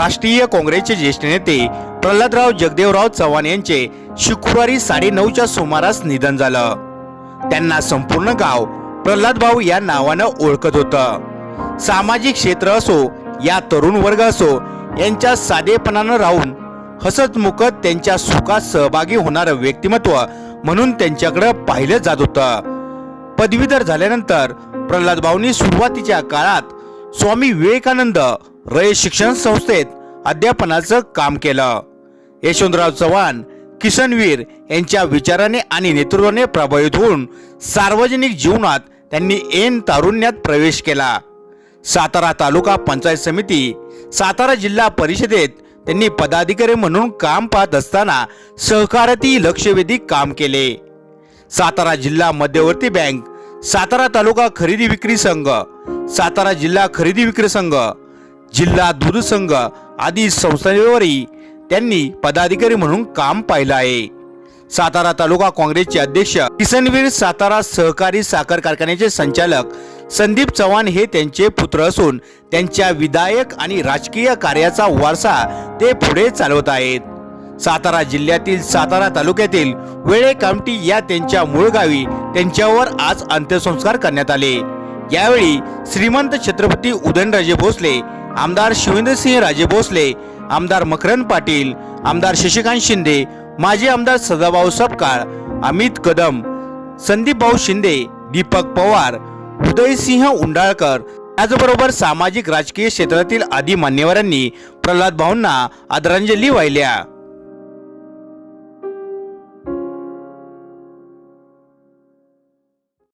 राष्ट्रीय काँग्रेसचे ज्येष्ठ नेते प्रल्हादराव जगदेवराव चव्हाण यांचे शुक्रवारी साडेनऊच्या सुमारास निधन झालं. त्यांना संपूर्ण गाव प्रल्हाद भाऊ या नावानं ओळखत होतं. सामाजिक क्षेत्र असो या तरुण वर्ग असो यांच्या साधेपणानं राहून हसत मुखत त्यांच्या सुखात सहभागी होणारं व्यक्तिमत्व म्हणून त्यांच्याकडे पाहिलं जात होतं. पदवीधर झाल्यानंतर प्रल्हाद भाऊंनी सुरुवातीच्या काळात स्वामी विवेकानंद रयत शिक्षण संस्थेत अध्यापनाचं काम केलं. यशवंतराव चव्हाण किसनवीर यांच्या विचाराने आणि नेतृत्वाने प्रभावित होऊन सार्वजनिक जीवनात त्यांनी ऐन तारुण्यात प्रवेश केला. सातारा तालुका पंचायत समिती सातारा जिल्हा परिषदेत त्यांनी पदाधिकारी म्हणून काम पाहत असताना सहकाराती लक्षवेधी काम केले. सातारा जिल्हा मध्यवर्ती बँक सातारा तालुका खरेदी विक्री संघ सातारा जिल्हा खरेदी विक्री संघ जिल्हा दूधसंघ आदी संस्थांवरही त्यांनी पदाधिकारी म्हणून काम पाहिलं आहे. सातारा तालुका काँग्रेसचे अध्यक्ष किसनवीर सातारा सहकारी साखर कारखान्याचे संचालक संदीप चव्हाण हे त्यांचे पुत्र असून त्यांच्या विधायक आणि राजकीय कार्याचा वारसा ते पुढे चालवत आहेत. सातारा जिल्ह्यातील सातारा तालुक्यातील वेळे कामटी या त्यांच्या मूळ गावी त्यांच्यावर आज अंत्यसंस्कार करण्यात आले. यावेळी श्रीमंत छत्रपती उदयनराजे भोसले आमदार शिवेंद्रसिंह राजे भोसले आमदार मकरंद पाटील आमदार शशिकांत शिंदे माजी आमदार सदाभाऊ सपकाळ अमित कदम संदीप भाऊ शिंदे दीपक पवार उदयसिंह उंडाळकर. त्याचबरोबर सामाजिक राजकीय क्षेत्रातील आदी मान्यवरांनी प्रल्हाद भाऊंना आदरांजली वाहिल्या.